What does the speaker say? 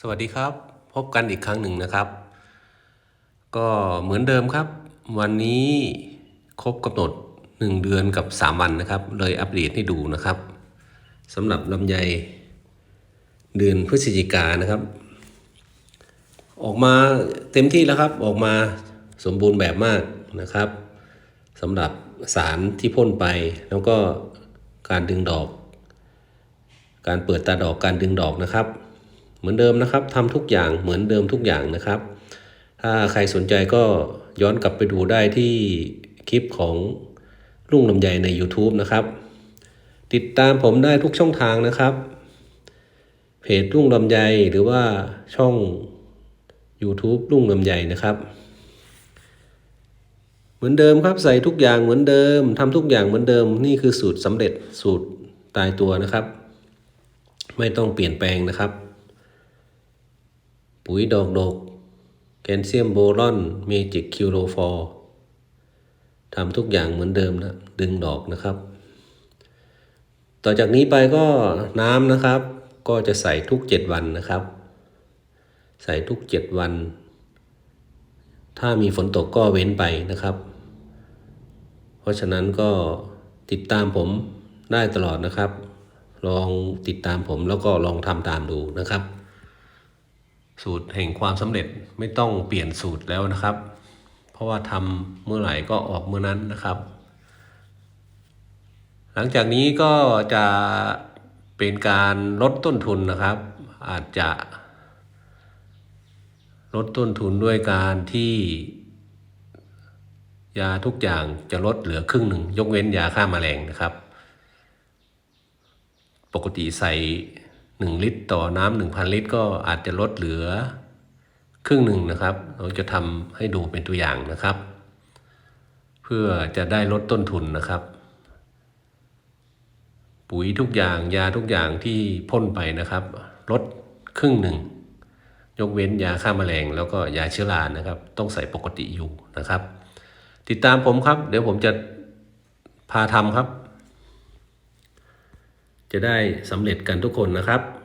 สวัสดีครับ พบกันอีกครั้งหนึ่งนะครับ ก็เหมือนเดิมครับ วันนี้ครบกำหนด 1 เดือนกับ 3 วันนะครับ เลยอัปเดตให้ดูนะครับสำหรับลำไยเดือนพฤศจิกานะครับ ออกมาเต็มที่แล้วครับ ออกมาสมบูรณ์แบบมากนะครับสำหรับสารที่พ่นไป แล้วก็การดึงดอก การเปิดตาดอกการดึงดอกนะครับ เหมือนเดิมนะครับทำทุกอย่างเหมือนเดิมทุกอย่างนะครับ ถ้าใครสนใจก็ย้อนกลับไปดูได้ที่คลิปของลุงลำไยใน YouTube นะครับ ติดตามผมได้ทุกช่องทางนะครับ เพจลุงลำไยหรือว่าช่อง YouTube ลุงลำไยนะครับเหมือนเดิมครับใส่ทุกอย่างเหมือนเดิมทำทุกอย่างเหมือนเดิมนี่คือสูตรสำเร็จสูตรตายตัวนะครับ ไม่ต้องเปลี่ยนแปลงนะครับ ปุ๋ยดอกดก แคลเซียมโบรอนเมจิกคิวโรฟอร์ทำทุกอย่างเหมือนเดิมนะ ดึงดอกนะครับ ต่อจากนี้ไปก็น้ำนะครับ ก็จะใส่ทุก7วันนะครับ ใส่ทุก7วัน ถ้ามีฝนตกก็เว้นไปนะครับ เพราะฉะนั้นก็ติดตามผมได้ตลอดนะครับ ลองติดตามผมแล้วก็ลองทำตามดูนะครับ สูตรแห่งความสำเร็จไม่ต้องเปลี่ยนสูตรแล้วนะครับ เพราะว่าทำเมื่อไหร่ก็ออกเมื่อนั้นนะครับ หลังจากนี้ก็จะเป็นการลดต้นทุนนะครับ อาจจะลดต้นทุนด้วยการที่ ยาทุกอย่างจะลดเหลือครึ่งหนึ่ง ยกเว้นยาฆ่าแมลงนะครับ ปกติใส่ 1 ลิตรต่อน้ำ1,000 ลิตร ก็อาจจะลดเหลือครึ่งหนึ่งนะครับ เราจะทำให้ดูเป็นตัวอย่างนะครับ เพื่อจะได้ลดต้นทุนนะครับ ปุ๋ยทุกอย่างยาทุกอย่างที่พ่นไปนะครับ ลดครึ่งหนึ่ง ยกเว้นยาฆ่าแมลงแล้วก็ยาเชื้อรานะครับ ต้องใส่ปกติอยู่นะครับ ติดตามผมครับ เดี๋ยวผมจะพาทำครับ จะได้สำเร็จกันทุกคนนะครับ